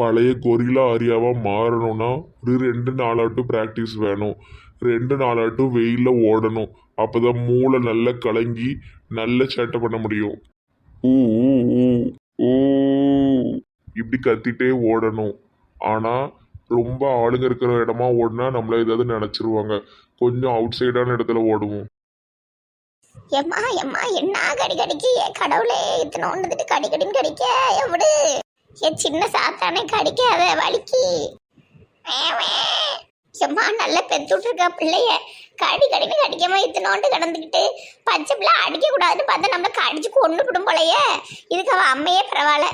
பழைய கொரிலா ஆரியாவாக மாறணும்னா ஒரு ரெண்டு நாளாட்டும் ப்ராக்டிஸ் வேணும். ரெண்டு நாளாட்டும் வெயிலில் ஓடணும். அப்போ தான் மூளை நல்லா கலங்கி நல்ல சேட்டை பண்ண முடியும். ஊ ஊ, ஊ, இப்படி கத்திட்டே ஓடணும். ஆனால் ரொம்ப ஆளுங்க இருக்கிற இடமா ஓடினா நம்மள ஏதாவது நினைச்சிருவாங்க. கொஞ்சம் அவுட் சைடான இடத்துல ஓடுவோம். எம்மா எம்மா என்ன கடி கடிக்கு கடவுளே இத்தனை ஒன்றுட்டு கடி கடின்னு கடிக்க எவ்வளவு என் சின்ன சாத்தானே கடிக்காத வலிக்கு. வே, வே. எம்மா நல்லா பெத்துட்டு பிள்ளைய. கடி கடின்னு கடிக்காம இத்தனோண்டு கிடந்துக்கிட்டு பச்சை பிள்ளை அடிக்கக்கூடாதுன்னு பார்த்தா நம்மளை கடிச்சு கொண்டு விடும் போலயே. இதுக்கு அவள் அம்மையே பரவாயில்ல.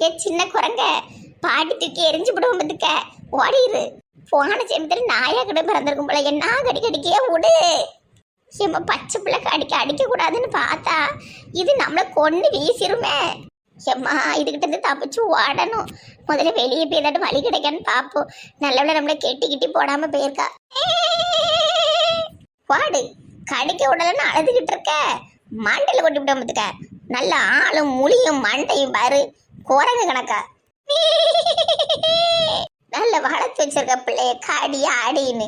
ஏ சின்ன குரங்க. பாட்டி தூக்கி எரிஞ்சு விடுவோம் பத்துக்க. ஓடிடு போன சேர்ந்தல் நாயா கிட்ட பிறந்திருக்கும் போல. என்ன கடி கடிக்கையே விடு ஏம்மா பச்சை பிள்ளை கடிக்க அடிக்கக்கூடாதுன்னு பார்த்தா இது நம்மளை கொண்டு வீசிருமே. ஏம்மா இதுகிட்ட இருந்து தப்பிச்சு ஓடணும். முதல்ல வெளியே போய் ஏதாட்டும் வழி கிடைக்கான்னு பார்ப்போம் நல்லவள நம்மளை கெட்டி கிட்டி போடாம போயிருக்கா. வாடு கடிக்க விடலன்னு அழுதுகிட்டு இருக்க. மண்டல கொட்டி விடாமத்துக்க நல்ல ஆளும் முழியும் மண்டையும் பாரு. குரங்கு கணக்கா. நல்ல வளர்த்து வச்சிருக்க பிள்ளைய காடி ஆடின்னு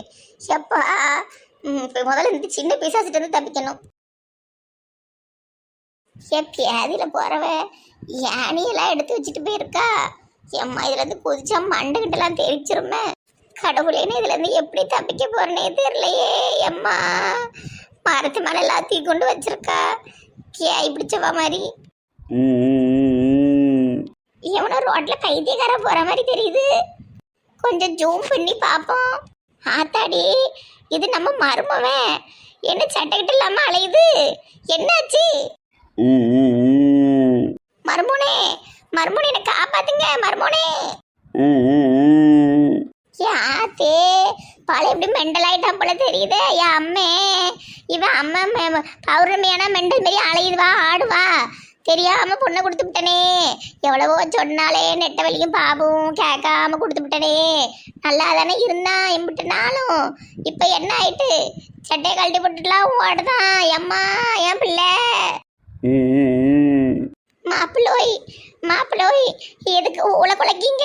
எப்பா ம், முதல்ல இந்த சின்ன பிசாசிட்டு இருந்து தப்பிக்கணும். என் பேதியில் போகிறவ யானையெல்லாம் எடுத்து வச்சுட்டு போயிருக்கா? எம்மா இதுலேருந்து குதிச்சா மண்டுகிட்டலாம் தெரிச்சிருமே கடவுளேன்னு இதுலேருந்து எப்படி தப்பிக்க போறேனே தெரியலையே எம்மா. மரத்து மேலே எல்லாத்தையும் கொண்டு வச்சிருக்கா. கேய் பிடிச்சவா மாதிரி. எவனோ ரோட்டில் கைதியக்கார போகிற மாதிரி தெரியுது. கொஞ்சம் ஜூம் பண்ணி பார்ப்போம். ஆத்தாடி இது நம்ம மருமவன். என்ன சட்டைக்கிட்ட இல்லாமல் அலையுது? என்னாச்சு? மருமோனே மருமோனே என்ன காப்பாத்துங்க மருமோனே. ஆத்தே பாலை எப்படி மெண்டல் ஆயிட்டான் போல தெரியுதே. என் அம்மே இவன் அம்மா பௌர்ணமியான மெண்டல் மாரி அலையுதுவா ஆடுவா. தெரியாம பொண்ணை கொடுத்து விட்டனே. எவ்வளவோ சொன்னாலே நெட்ட வலியும் பாபும் கேட்காம கொடுத்து விட்டனே. நல்லா தானே இருந்தான் எம்பிட்டுனாலும் இப்போ என்ன ஆயிட்டு? சட்டையை கழட்டி போட்டுட்டுலாம் ஓடுதான். எம்மா என் பிள்ளை. மாப்பிளோய் மாப்பிளோய் மாப்பிள்ளோய் மாப்பிள்ளோய் எதுக்கு ஊழ குலைக்கீங்க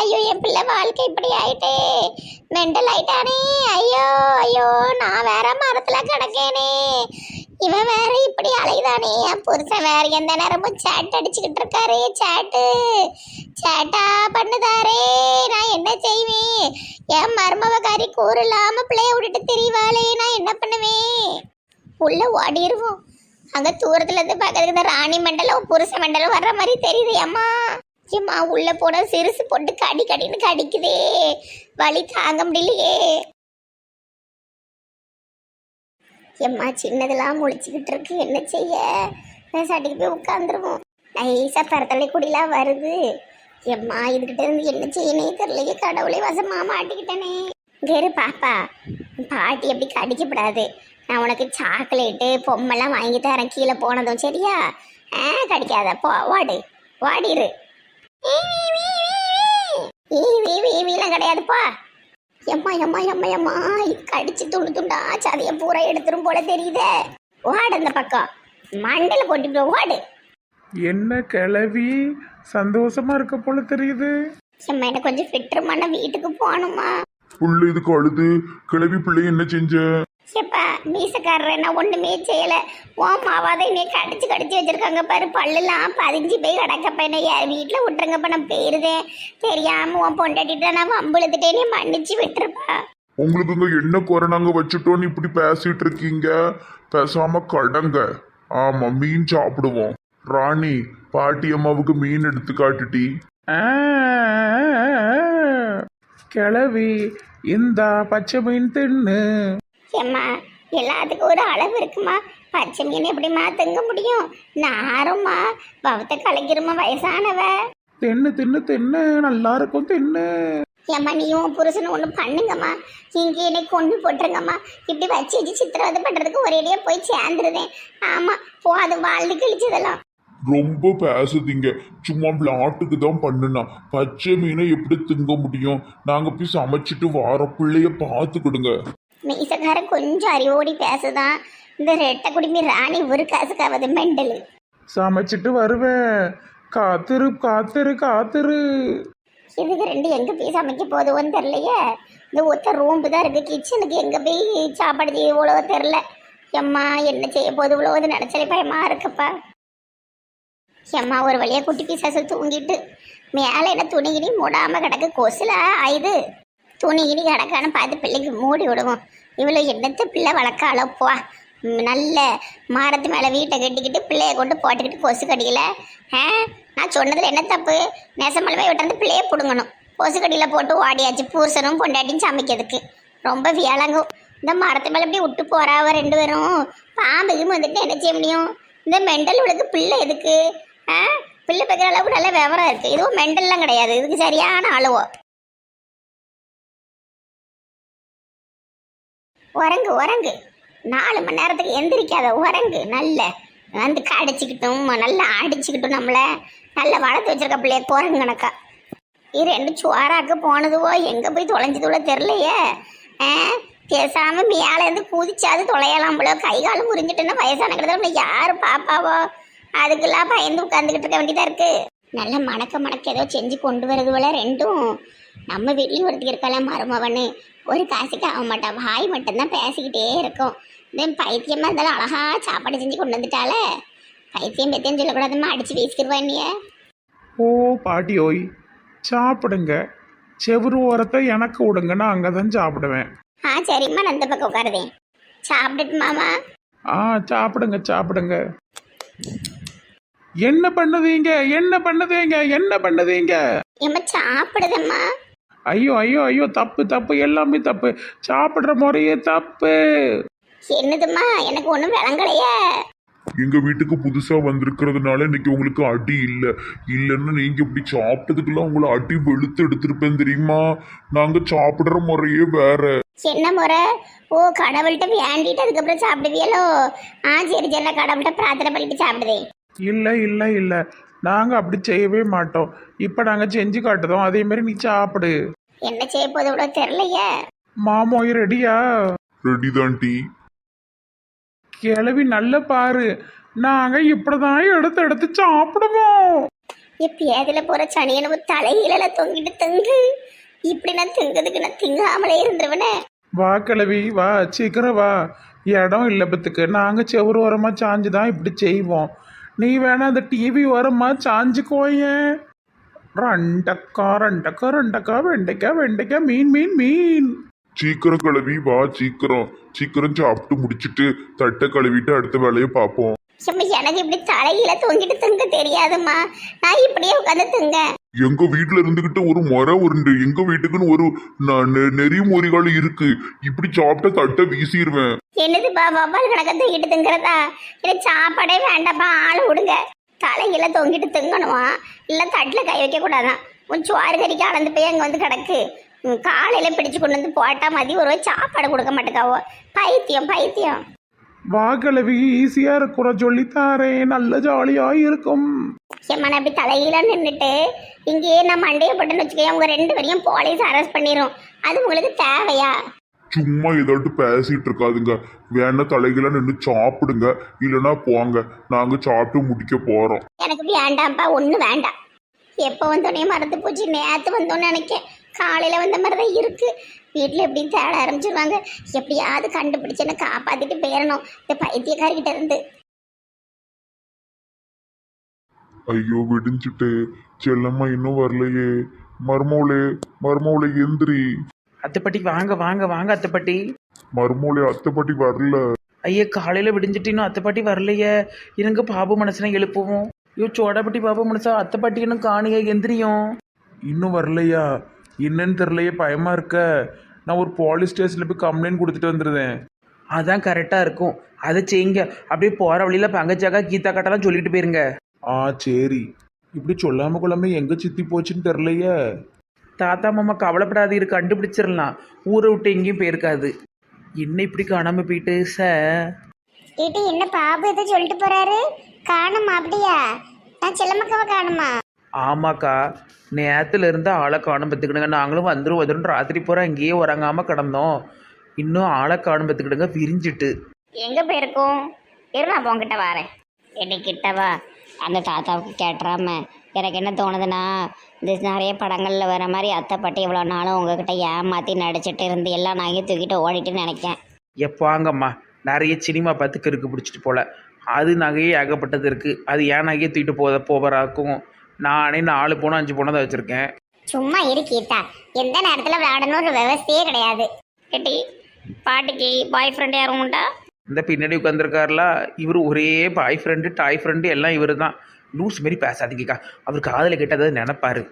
ஐயோ என் பிள்ளை வாழ்க்கை இப்படி ஆயிட்டே. மெண்டல் ஆயிட்டானே. ஐயோ ஐயோ நான் வேற மரத்துல கிடக்கேனே. இவன் வேற இப்படி அலைதானே என் புருஷன் வேற எந்த நேரமும் சேட் அடிச்சுக்கிட்டு இருக்காரு சேட்டு சேட்டா பண்ணுதாரே. நான் என்ன செய்வேன்? என் மருமவகாரி கூறு இல்லாம பிள்ளைய விட்டுட்டு தெரியவாளே நான் என்ன பண்ணுவேன்? உள்ள ஓடிடுவோம் அங்க தூரத்துல இருந்து பக்கத்துல இந்த ராணி மண்டலம் புருஷ மண்டலம் வர்ற மாதிரி தெரியுது அம்மா. ஏம்மா உள்ள போன சிறுசு போட்டு கடி கடின்னு கடிக்குதே. வலி தாங்க முடியலையே. எம்மா சின்னதெல்லாம் முழிச்சுக்கிட்டு இருக்கு என்ன செய்ய? சட்டிக்கு போய் உட்காந்துருவோம் நைஸா பரத்தலை குடிலாம் வருது. எம்மா இதுகிட்ட இருந்து என்ன செய்யனே தெரியலையே கடவுளே வசமா மாட்டிக்கிட்டனே. இங்கே பாப்பா. பாட்டி அப்படி கடிக்கப்படாது. நான் உனக்கு சாக்லேட்டு பொம்மைலாம் வாங்கி தரேன். கீழே போனதும் சரியா? ஆ கடிக்காத. போ வாடு. வாடிரு. ஈவிலாம் கிடையாதுப்பா எம்மா எம்மா எம்மா எம்மா. இது கடிச்சு துண்டு துண்டா சதைய பூரா எடுத்துரும் போல தெரியுதே. வாடு அந்த பக்கம். மண்டையில கொட்டிட்டு வாடு. என்ன கிளவி சந்தோஷமா இருக்க போல தெரியுது. எம்மா எனக்கு கொஞ்சம் ஃபிட்டுருமா நான் வீட்டுக்கு போகணுமா புள்ள இதுக்கு அழுது. கிளவி பிள்ளை என்ன செஞ்ச? எப்பா மீசக்காரர் நான் ஒண்ணுமே செய்யல. ஓ மாவாத என்னைய கடிச்சு கடிச்சு வச்சிருக்காங்க பாரு பல்லுலாம் பதிஞ்சு போய் கிடக்கப்ப என்ன என் வீட்டில் விட்டுருங்கப்ப நான் போயிருதேன் தெரியாம உன் பொண்டாட்டிட்ட நான் வம்புழுத்துட்டேனே மன்னிச்சு விட்டுருப்பா. உங்களுக்கு இங்க என்ன குறை நாங்க வச்சுட்டோன்னு இப்படி பேசிட்டு இருக்கீங்க? பேசாம கடங்க. ஆமா மீன் சாப்பிடுவோம். ராணி பாட்டி அம்மாவுக்கு மீன் எடுத்து காட்டுட்டி ஆ, கிளவி இந்த பச்சை மீன் தின்னு. ஏம்மா எல்லாத்துக்கும் ஒரு அளவு இருக்குமா? பச்சை மீன் எப்படிம்மா திங்க முடியும்? நாரும்மா பவத்தை கலைக்கிறமா வயசானவ. தின்னு தின்னு தின்னு நல்லா இருக்கும் தின்னு. ஏம்மா நீயும் புருஷனும் ஒன்று பண்ணுங்கம்மா. இங்கே என்னை கொண்டு போட்டுருங்கம்மா. இப்படி வச்சு வச்சு சித்திரவதை பண்ணுறதுக்கு ஒரேடியாக போய் சேர்ந்துருதேன் ஆமாம் போ அது வாழ்ந்து கிழிச்சதெல்லாம். ரொம்ப பேசுதீங்க. சும்மா விளாட்டுக்கு தான் பண்ணுனா. பச்சை மீனை எப்படி திங்க முடியும்? நாங்க போய் சமைச்சிட்டு வார பிள்ளைய பார்த்துக்கிடுங்க. மீசக்காரன் கொஞ்சம் அறிவோடி பேசுதான். இந்த ரெட்டை குடிமி ராணி ஒரு காசுக்காவது மெண்டலு. சமைச்சிட்டு வருவேன். காத்திரு காத்திரு காத்திரு. இதுக்கு ரெண்டு எங்க போய் சமைக்க போதுவோன்னு தெரியலையே? இந்த ஒத்த ரூம்பு தான் இருக்கு. கிச்சனுக்கு எங்க போய் சாப்பாடு செய்ய இவ்வளோ தெரில எம்மா என்ன செய்ய போது இவ்வளோ நினைச்சாலே பயமா இருக்குப்பா. எம்மா ஒரு வழியா குட்டி பிசாசு தூங்கிட்டு மேலே என்ன துணி கிணி மூடாம கிடக்கு. கொசுல ஆயுது. துணி கிணி கிடக்கான்னு பார்த்து பிள்ளைக்கு மூடி விடுவோம். இவ்வளோ என்னத்த பிள்ளை வளர்க்க அளப்பா நல்ல மரத்து மேலே வீட்டை கட்டிக்கிட்டு பிள்ளைய கொண்டு போட்டுக்கிட்டு கொசு கடியில் ஆ? நான் சொன்னதில் என்ன தப்பு? நெசமலமே விட்டு பிள்ளைய பிடுங்கணும். கொசு கடியில் போட்டு ஓடியாச்சு பூசணும் பொண்டாட்டியும் சமைக்கிறதுக்கு. ரொம்ப வியலங்கும். இந்த மரத்து மேலே இப்படி விட்டு போகிறாவ ரெண்டு பேரும். பாம்புக்கும் வந்துட்டு என்ன செய்ய முடியும்? இந்த மெண்டல் விளக்கு பிள்ளை எதுக்கு? ஆ? பிள்ளை பார்க்குற அளவுக்கு நல்ல விவரம் இருக்குது இதுவும் மெண்டல்லாம் கிடையாது. இதுக்கு சரியான அளவோ. உறங்கு உறங்கு. நாலு மணி நேரத்துக்கு எந்திரிக்காத உறங்கு. நல்ல வந்து கடிச்சிக்கிட்டும் நல்லா அடிச்சுக்கிட்டும் நம்மளை. நல்லா வளர்த்து வச்சிருக்க பிள்ளைய குரங்கு கணக்கா. இது ரெண்டு சுவாராக்கு போனதுவோ எங்கே போய் தொலைஞ்சதுவோ தெரிலையே ஆ? பேசாம மேலேருந்து குதிச்சாது தொலையலாம் போல. கை காலம் முறிஞ்சிட்டுன்னா வயசான கிட்ட யார் பாப்பாவோ? அதுக்கெல்லாம் பயந்து உட்காந்துக்கிட்டு இருக்க வேண்டியதா இருக்கு. நல்ல மணக்க மணக்க ஏதோ செஞ்சு கொண்டு வரது போல ரெண்டும். நம்ம வீட்லேயும் ஒருத்தர் இருக்கல மருமவனு ஒரு காசுக்கு ஆக மாட்டான் வாய் மட்டும்தான் பேசிக்கிட்டே இருக்கும். இந்த பைத்தியமா இருந்தாலும் அழகா சாப்பாடு செஞ்சு கொண்டு வந்துட்டால பைத்தியம் பைத்தியம் சொல்லக்கூடாதுமா அடிச்சு வீசிக்கிடுவா நீ ஓ பாட்டி ஓய் சாப்பிடுங்க. செவுரு ஓரத்தை எனக்கு விடுங்க நான் அங்கே தான் சாப்பிடுவேன். ஆ சரிம்மா நான் இந்த பக்கம் உட்காருதேன் சாப்பிட்டுட்டு மாமா. ஆ சாப்பிடுங்க சாப்பிடுங்க. என்ன பண்ணுதீங்க? என்ன பண்ணுதீங்க? என்ன பண்ணுதீங்க? ஏம்மா சாப்பிடுதம்மா. ஐயோ ஐயோ ஐயோ தப்பு தப்பு எல்லாமே தப்பு. சாப்பிடுற முறையே தப்பு. என்னதும்மா எனக்கு ஒன்றும் விளங்கலையே. எங்க வீட்டுக்கு புதுசா வந்திருக்கிறதுனால இன்னைக்கு உங்களுக்கு அடி இல்ல. இல்லைன்னா நீங்க இப்படி சாப்பிட்டதுக்கெல்லாம் உங்களை அடி வெளுத்து எடுத்திருப்பேன் தெரியுமா? நாங்க சாப்பிடுற முறையே வேற. என்ன முறை? ஓ கடவுள்கிட்ட வேண்டிட்டு அதுக்கப்புறம் சாப்பிடுவியலோ? ஆ சரி சரி நான் கடவுள்கிட்ட பிரார்த்தனை பண்ணிட்டு சாப்பிடுதேன். இல்லை இல்லை இல்லை. நாங்கள் அப்படி செய்யவே மாட்டோம். இப்போ நாங்கள் செஞ்சு காட்டுதோம் அதே மாதிரி நீ சாப்பிடு. என்ன செய்ய போது இவ்வளோ தெரிலையே மாமோய் ரெடியா? ரெடி தான் டீ. கிளவி நல்ல பாரு. நாங்கள் இப்படிதான் எடுத்து எடுத்து சாப்பிடுவோம். இப்போ ஏதில் போகிற சனியனவு தலையில தொங்கிட்டு திங்கு. இப்படி நான் திங்குறதுக்கு நான் திங்காமலே இருந்துருவனே. வா கிளவி வா. சீக்கிரம் வா. இடம் இல்லை பத்துக்கு. நாங்கள் செவ்வறு ஓரமாக சாஞ்சு தான் இப்படி செய்வோம். நீ வேணா அந்த டிவி ஓரமாக சாஞ்சுக்கோயேன் ரெண்டக்கா ரெண்டக்கா ரெண்டக்கா வெண்டைக்காய் வெண்டைக்காய் மீன் மீன் மீன். சீக்கிரம் கழுவி வா சீக்கிரம். சீக்கிரம் சாப்பிட்டு முடிச்சிட்டு தட்டை கழுவிட்டு அடுத்த வேலையை பார்ப்போம். சும்மா எனக்கு இப்படி தலையில தொங்கிட்டு திங்க தெரியாதும்மா. நான் இப்படியே உட்காந்து திங்க. எங்க வீட்டுல இருந்துகிட்டு ஒரு மரம் உண்டு எங்க வீட்டுக்குன்னு ஒரு நெறிமுறைகள் இருக்கு. இப்படி சாப்பிட்ட தட்டை வீசிடுவேன் என்னது பா வவ்வால் கணக்க தூக்கிட்டு திங்கிறதா? எனக்கு சாப்பாடே வேண்டாப்பா ஆள் விடுங்க. தலையில தொங்கிட்டு திங்கணுமா? இல்லை தட்டில் கை வைக்க கூடாதான் உன் சோறு கறிக்கு அளந்து போய் அங்கே வந்து கிடக்கு. உம், காலையில பிடிச்சு கொண்டு வந்து போட்டா மதியம் ஒரு சாப்பாடு கொடுக்க மாட்டேக்காவோ? பைத்தியம் பைத்தியம். வா கிளவி ஈஸியாக இருக்கிற சொல்லித்தாரேன் நல்ல ஜாலியாக இருக்கும் ஏம்மா நான் இப்படி தலையில நின்றுட்டு இங்கேயே நான் மண்டையை போட்டுன்னு வச்சுக்கேன் உங்க ரெண்டு பேரையும் போலீஸ் அரெஸ்ட் பண்ணிடும் அது உங்களுக்கு தேவையா? சும்மா ஏதாட்டு பேசிட்டு இருக்காதுங்க வேணா தலைகளை நின்று சாப்பிடுங்க இல்லைன்னா போங்க. நாங்க சாப்பிட்டு முடிக்க போறோம். எனக்கு வேண்டாம்ப்பா ஒன்றும் வேண்டாம். எப்போ வந்தோடனே மறந்து போச்சு நேற்று வந்தோன்னு நினைக்கேன். காலையில் வந்த மாதிரி தான் இருக்கு. வீட்டில் எப்படியும் தேட ஆரம்பிச்சிருவாங்க. எப்படியாவது கண்டுபிடிச்சு என்னை காப்பாற்றிட்டு போயிடணும் இந்த பைத்தியக்காரிக்கிட்ட இருந்து. ஐயோ விடிஞ்சிட்டு. செல்லம்மா இன்னும் வரலையே. மர்மோளே மர்மோளே எந்திரி. அத்தைப்பட்டி வாங்க வாங்க வாங்க அத்தைப்பட்டி. மர்மோளே அத்தைப்பட்டி வரல. ஐயா காலையில் விடிஞ்சிட்டு இன்னும் அத்தைப்பாட்டி வரலையே. இருங்க பாபு மனசனை எழுப்புவோம். ஐயோ சோடாப்பட்டி பாபு மனசா? அத்தைப்பாட்டி இன்னும் காணிய எந்திரியும். இன்னும் வரலையா? என்னன்னு தெரிலையே பயமாக இருக்க. நான் ஒரு போலீஸ் ஸ்டேஷனில் போய் கம்ப்ளைண்ட் கொடுத்துட்டு வந்துருந்தேன். அதான் கரெக்டாக இருக்கும். அதை செய்யுங்க. அப்படியே போகிற வழியில் பங்கஜாக்கா கீதா கட்டெல்லாம் சொல்லிட்டு போயிருங்க. ஆ சரி. இப்படி சொல்லாம கொள்ளாம எங்க சித்தி போச்சுன்னு தெரிலையே தாத்தா மாமா கவலைப்படாதீரு கண்டுபிடிச்சிடலாம் ஊரை விட்டு எங்கேயும் போயிருக்காது. என்ன இப்படி காணாமல் போயிட்டு சார் ஏட்டி என்ன பாபு எதை சொல்லிட்டு போறாரு? காணுமா அப்படியா? நான் செல்லம்மக்காவை காணுமா? ஆமாக்கா. நேத்துல இருந்து ஆளை காணும் பார்த்துக்கிடுங்க. நாங்களும் வந்துடும் வந்துடும் ராத்திரி பூரா இங்கேயே உறங்காமல் கிடந்தோம். இன்னும் ஆளை காணும் பார்த்துக்கிடுங்க விரிஞ்சிட்டு. எங்க போயிருக்கோம்? இரு நான் உங்ககிட்ட வரேன். என்னை கிட்டவா அந்த தாத்தாவுக்கு கேட்டுறாம எனக்கு என்ன தோணுதுன்னா இந்த நிறைய படங்களில் வர மாதிரி அத்தை பாட்டி இவ்வளோ நாளும் உங்ககிட்ட ஏமாற்றி நடிச்சிட்டு இருந்து எல்லாம் நாங்கள் தூக்கிட்டு ஓடிட்டுன்னு நினைக்கேன். எப்பாங்கம்மா நிறைய சினிமா பார்த்து கிறுக்கு பிடிச்சிட்டு போல. அது நகையே ஏகப்பட்டது இருக்குது அது ஏன் நகையை தூக்கிட்டு போத போவராக்கும்? நானே நாலு பவுன் அஞ்சு பவுன் தான் வச்சுருக்கேன். சும்மா இரு கீதா. எந்த நேரத்தில் விளையாடணும் ஒரு விவசாயே கிடையாது. கேட்டி பாட்டிக்கு பாய் ஃப்ரெண்ட் யாரும் உண்டா? இந்த பின்னாடி உட்காந்துருக்காருல இவர் ஒரே பாய் ஃப்ரெண்டு டாய் ஃப்ரெண்டு எல்லாம் இவர் தான் லூஸ் மாரி பேசாதீங்கக்கா அவர் காதில் கேட்டதை நினைப்பாரு.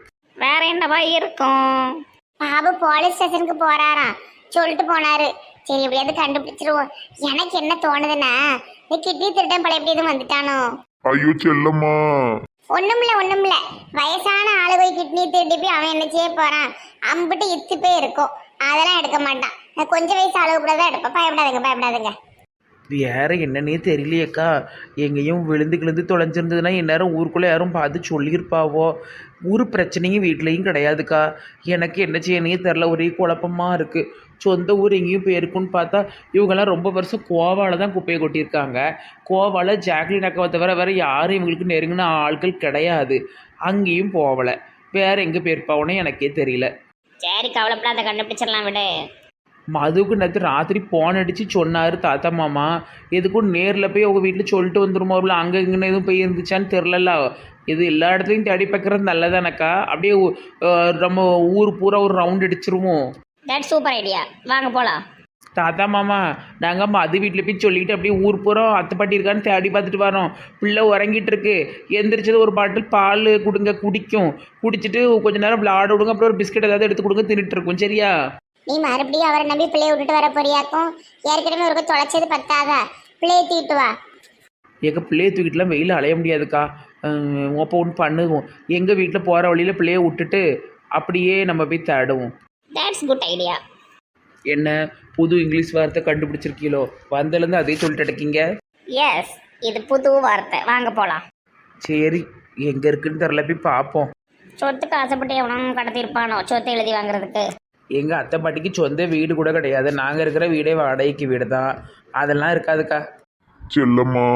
வேற என்னவா இருக்கும்? பாபு போலீஸ் ஸ்டேஷனுக்கு போறாராம். சொல்லிட்டு போனாரு. சரி எப்படியாவது கண்டுபிடிச்சிருவோம். எனக்கு என்ன தோணுதுன்னா இந்த கிட்னி திருடன் பழைய எப்படி எதுவும் வந்துட்டானோ? ஐயோ செல்லம்மா. ஒண்ணுமில்ல ஒண்ணுமில்ல. வயசான ஆளு போய் கிட்னி திருடி போய் அவன் என்ன செய்ய போறான். அம்பிட்டு இத்து போய் இருக்கும். அதெல்லாம் எடுக்க மாட்டான். நான் கொஞ்சம் வயசு அளவு கூட தான் எடுப்பேன். பயப்படாதுங்க பயப்படாதுங்க. வேற என்னன்னே தெரியலையேக்கா. எங்கேயும் விழுந்து கிழுந்து தொலைஞ்சிருந்ததுன்னா இந்நேரம் ஊருக்குள்ளே யாரும் பார்த்து சொல்லியிருப்பாவோ? ஊர் பிரச்சனையும் வீட்லேயும் கிடையாதுக்கா. எனக்கு என்ன செய்யணுமே தெரில ஒரே குழப்பமாக இருக்குது சொந்த ஊர் எங்கேயும் போயிருக்குன்னு பார்த்தா இவங்கெல்லாம் ரொம்ப வருஷம் கோவாவில் தான் குப்பையை கொட்டியிருக்காங்க. கோவாவில் ஜாக்லின் அக்காவை தவிர வேறு யாரும் இவங்களுக்கு நெருங்கின ஆட்கள் கிடையாது. அங்கேயும் போகலை வேற எங்கே போயிருப்பாவோன்னு எனக்கே தெரியல. சரி கவலைப்படாத கண்டுபிடிச்சிடலாம் விடு. மதுவுக்கு நேற்று ராத்திரி போன் அடித்து சொன்னார் தாத்தா மாமா. எதுக்கும் நேரில் போய் உங்கள் வீட்டில் சொல்லிட்டு வந்துருமோல அங்கே இங்கன்னு எதுவும் போய் இருந்துச்சான்னு தெரிலல இது எல்லா இடத்துலையும் தேடி பார்க்குறது நல்லதானக்கா? அப்படியே நம்ம ஊர் பூரா ஒரு ரவுண்ட் அடிச்சிருவோம். தட் சூப்பர் ஐடியா வாங்க போலாம். தாத்தா மாமா நாங்கள் மது வீட்டில் போய் சொல்லிட்டு அப்படியே ஊர் பூரா அத்தை பாட்டி இருக்கான்னு தேடி பார்த்துட்டு வரோம். பிள்ளை உறங்கிட்டு இருக்கு. எந்திரிச்சது ஒரு பாட்டில் பால் கொடுங்க குடிக்கும். குடிச்சிட்டு கொஞ்ச நேரம் விளாட விடுங்க. அப்புறம் ஒரு பிஸ்கட் ஏதாவது எடுத்து கொடுங்க தின்னுட்டு இருக்கும். சரியா? நீ மறுபடியும் அவரை நம்பி பிள்ளைய விட்டுட்டு வர போறியாக்கும்? ஏற்கனவே ஒரு தொலைச்சது பத்தாதா? பிள்ளைய தூக்கிட்டு வா. எங்கள் பிள்ளைய தூக்கிட்டுலாம் வெயில் அலைய முடியாதுக்கா. அப்போ ஒன்று பண்ணுவோம். எங்கள் வீட்டில் போகிற வழியில் பிள்ளைய விட்டுட்டு அப்படியே நம்ம போய் தேடுவோம். தட்ஸ் குட் ஐடியா என்ன புது இங்கிலீஷ் வார்த்தை கண்டுபிடிச்சிருக்கீங்களோ வந்ததுலேருந்து அதே சொல்லிட்டு இருக்கீங்க? எஸ் இது புது வார்த்தை. வாங்க போலாம். சரி எங்கே இருக்குன்னு தெரில போய் பார்ப்போம். சொத்துக்கு ஆசைப்பட்டு எவனும் கடத்திருப்பானோ சொத்தை எழுதி வாங்குறதுக்கு. எங்கள் அத்தை பாட்டிக்கு சொந்த வீடு கூட கிடையாது. நாங்கள் இருக்கிற வீடே வாடகைக்கு வீடு தான் அதெல்லாம் இருக்காதுக்கா. செல்லம்மா.